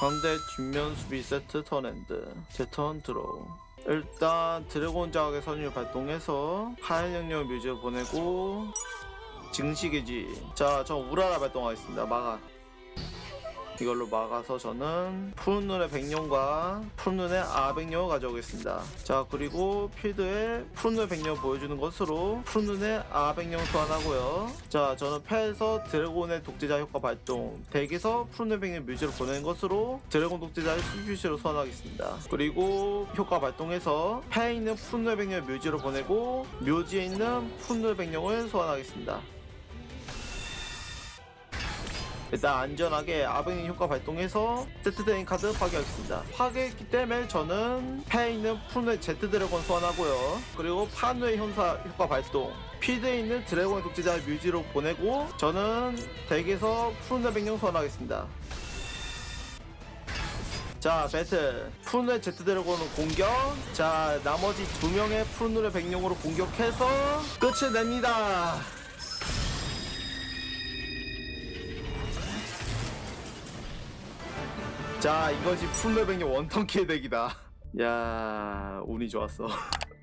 상대 뒷면 수비 세트 턴엔드. 제턴 드로우. 일단 드래곤 자각의 선율 발동해서 하얀 영역 뮤즈를 보내고 증식이지. 자저 우라라 발동하겠습니다. 막아 이걸로 막아서 저는 푸른 눈의 백룡과 푸른 눈의 아백룡을 가져오겠습니다. 자 그리고 필드에 푸른 눈의 백룡 보여주는 것으로 푸른 눈의 아백룡 소환하고요. 자 저는 패에서 드래곤의 독재자 효과 발동 덱에서 푸른 눈의 백룡 뮤즈를 보내는 것으로 드래곤 독재자를 수비시로 소환하겠습니다. 그리고 효과 발동해서 패에 있는 푸른 눈의 백룡 뮤즈로 보내고 묘지에 있는 푸른 눈의 백룡을 소환하겠습니다. 일단 안전하게 아버님 효과 발동해서 세트된 카드 파괴하겠습니다. 파괴했기 때문에 저는 패에 있는 푸르의 제트 드래곤 소환하고요. 그리고 파누의 현사 효과 발동. 필드에 있는 드래곤의 독재자 뮤지로 보내고 저는 덱에서 푸르의 백령 소환하겠습니다. 자 배틀 푸르의 제트 드래곤은 공격 자 나머지 두 명의 푸르의 백령으로 공격해서 끝을 냅니다. 자 이것이 풀레뱅의 원턴 킬 덱이다. 야 운이 좋았어